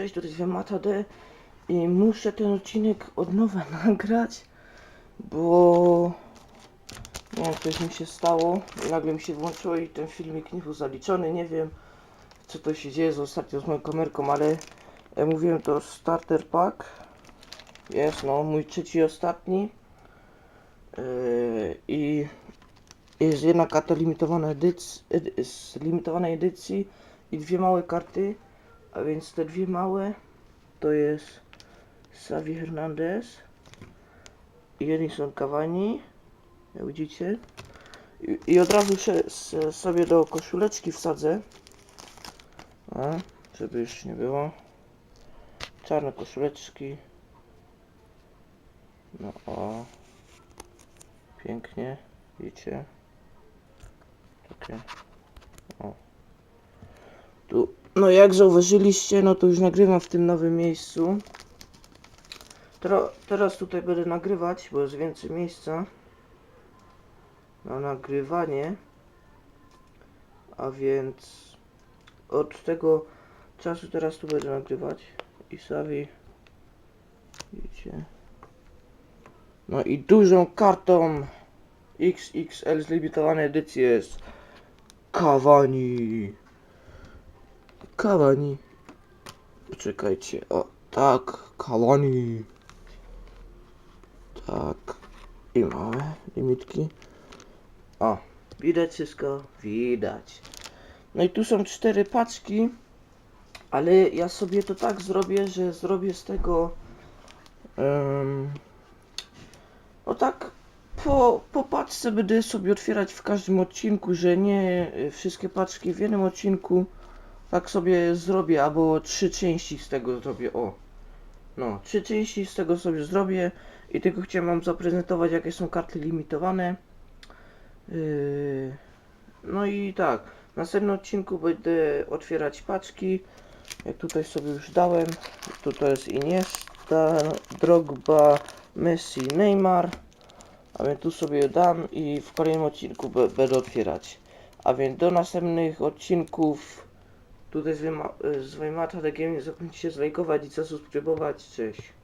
Cześć, tutaj jest Mata D i muszę ten odcinek od nowa nagrać, bo nie wiem, coś mi się stało. Nagle mi się włączyło i ten filmik nie był zaliczony, nie wiem co to się dzieje z ostatnio z moją kamerką, ale jak mówiłem to starter pack. Jest no mój trzeci ostatni. Yy, i jest jedna karta limitowana edycji, edy, z limitowanej edycji i dwie małe karty a więc te dwie małe to jest Xavi Hernandez i Edinson Cavani, jak widzicie. I, i od razu się sobie do koszuleczki wsadzę, a, żeby już nie było. Czarne koszuleczki. No o, pięknie, widzicie. Takie, o. Tu no jak zauważyliście, no to już nagrywam w tym nowym miejscu. Tero, teraz tutaj będę nagrywać, bo jest więcej miejsca na nagrywanie. A więc od tego czasu teraz tu będę nagrywać. I Savi. Widzicie. No i dużą kartą XXL z limitowanej edycji jest Cavani. Kawani. Poczekajcie, o tak, kawani. Tak. I małe limitki. O, widać wszystko? Widać. No i tu są cztery paczki, ale ja sobie to tak zrobię, że zrobię z tego um, o tak po, po paczce będę sobie otwierać w każdym odcinku, że nie wszystkie paczki w jednym odcinku tak sobie zrobię, albo trzy części z tego zrobię, o. No, trzy części z tego sobie zrobię i tylko chciałem wam zaprezentować, jakie są karty limitowane. Yy, no i tak, w następnym odcinku będę otwierać paczki, jak tutaj sobie już dałem. Tutaj jest Iniesta, Drogba, Messi, Neymar. A więc tu sobie dam i w kolejnym odcinku będę otwierać. A więc do następnych odcinków Tutaj z, Wyma- z Game nie zapomnijcie zlajkować i zasubskrybować. Cześć.